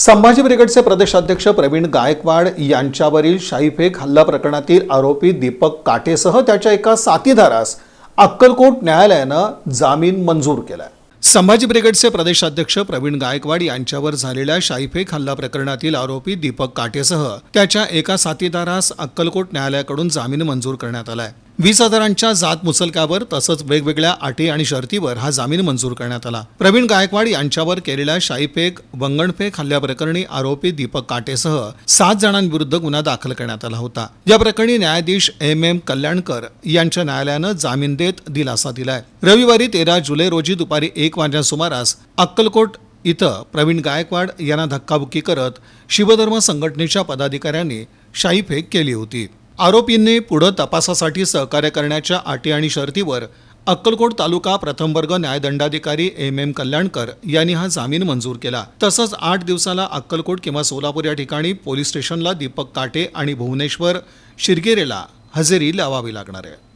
संभाजी ब्रिगेडचे प्रदेशाध्यक्ष प्रवीण गायकवाड यांच्यावरील शाईफेक हल्ला प्रकरणातील आरोपी दीपक काटेसह त्याच्या एका साथीदारास अक्कलकोट न्यायालयानं जामीन मंजूर केलाय. संभाजी ब्रिगेडचे प्रदेशाध्यक्ष प्रवीण गायकवाड यांच्यावर झालेल्या शाईफेक हल्ला प्रकरणातील आरोपी दीपक काटेसह त्याच्या एका साथीदारास अक्कलकोट न्यायालयाकडून जामीन मंजूर करण्यात आलाय. वीस हजारांच्या जात मुचलकावर तसंच वेगवेगळ्या अटी आणि शर्तीवर हा जामीन मंजूर करण्यात आला. प्रवीण गायकवाड यांच्यावर केलेल्या शाईफेक वंगणफेक हल्ल्याप्रकरणी आरोपी दीपक काटेसह सात जणांविरुद्ध गुन्हा दाखल करण्यात आला होता. या प्रकरणी न्यायाधीश एम एम कल्याणकर यांच्या न्यायालयानं जामीन देत दिलासा दिलाय. रविवारी तेरा जुलै रोजी दुपारी एक वाजल्या सुमारास अक्कलकोट इथं प्रवीण गायकवाड यांना धक्काबुक्की करत शिवधर्म संघटनेच्या पदाधिकाऱ्यांनी शाईफेक केली होती. आरोपींनी पुढं तपासासाठी सहकार्य करण्याच्या अटी आणि शर्तीवर अक्कलकोट तालुका प्रथम वर्ग न्यायदंडाधिकारी एम एम कल्याणकर यांनी हा जामीन मंजूर केला. तसंच आठ दिवसाला अक्कलकोट किंवा सोलापूर या ठिकाणी पोलीस स्टेशनला दीपक काटे आणि भुवनेश्वर शिरगेरेला हजेरी लावावी लागणार आहे.